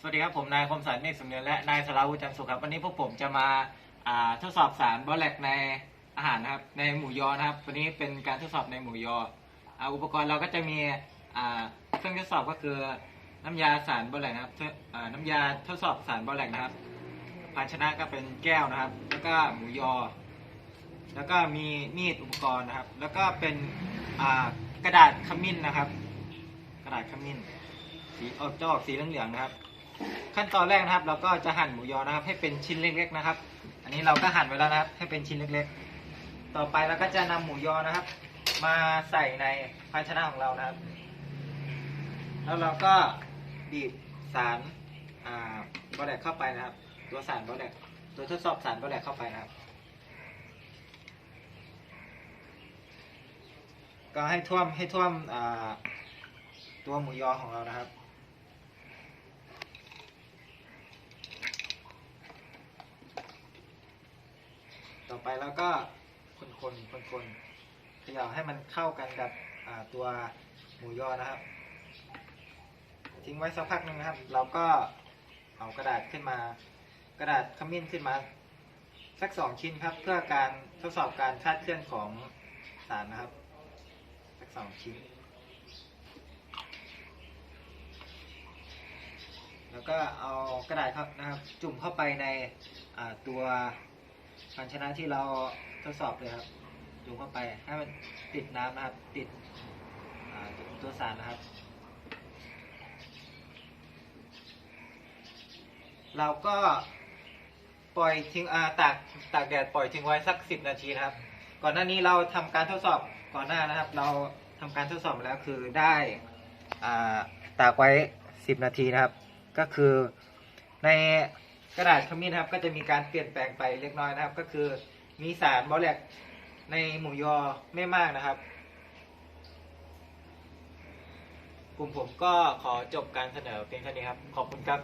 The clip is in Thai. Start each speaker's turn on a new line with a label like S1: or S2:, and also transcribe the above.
S1: สวัสดีครับ ผมนายคมสันเมฆสมเนินและนายสราวุฒิจันทร์สุขครับ วันนี้พวกผมจะมาทดสอบสารบอแลกในอาหารนะครับ ในหมูยอนะครับ วันนี้เป็นการทดสอบในหมูยออุปกรณ์เราก็จะมีเครื่องทดสอบก็คือน้ำยาสารบอแลกนะครับเพื่ออ่าน้ำยาทดสอบสารบอแลกนะครับ ภาชนะก็เป็นแก้วนะครับ แล้วก็หมูยอ แล้วก็มีมีดอุปกรณ์นะครับ แล้วก็เป็นกระดาษขมิ้นนะครับ กระดาษขมิ้นสีออกจะออกสีเหลืองๆนะครับ ขั้นตอนแรกนะครับ เราก็จะหั่นหมูยอนะครับ ให้เป็นชิ้นเล็ก ๆนะครับ อันนี้เราก็หั่นไว้แล้วนะครับ ให้เป็นชิ้นเล็ก ๆ ต่อไปเราก็จะนำหมูยอนะครับ มาใส่ในภาชนะของเรานะครับ แล้วเราก็บีบสารอ่าบอแดกเข้าไปนะครับ ตัวสารบอแดกตัวทดสอบสารบอแดกเข้าไปนะครับ ก็ให้ท่วมให้ท่วมตัวหมูยอของเรานะครับ ต่อไปแล้วก็คนคนคนคนๆเขย่าให้มันเข้ากันกับตัวหมูยอนะครับ ทิ้งไว้สักพักหนึ่งนะครับ เราก็เอากระดาษขึ้นมา กระดาษขมิ้นขึ้นมา สักสองชิ้นครับ เพื่อการทดสอบการคลาดเคลื่อนของสารนะครับ สักสองชิ้น แล้วก็เอากระดาษครับนะครับ จุ่มเข้าไปในตัว ภาชนะที่เราทดสอบเลยครับจุ่มเข้าไปให้มันติดน้ำนะครับ ติดตัวสารนะครับ เราก็ปล่อยทิ้งอาตากตากแดดปล่อยทิ้งไว้สักสิบนาทีนะครับ ก่อนหน้านี้เราทำการทดสอบก่อนหน้านะครับ เราทำการทดสอบแล้วคือได้อ่าตากไว้สิบนาทีนะครับ ก็คือใน กระดาษขมิ้นนะครับก็จะมีการเปลี่ยนแปลงไปเล็กน้อยนะครับ ก็คือมีสารบอแลกในหมูยอไม่มากนะครับ กลุ่มผมก็ขอจบการเสนอเพียงเท่านี้ครับ ขอบคุณครับ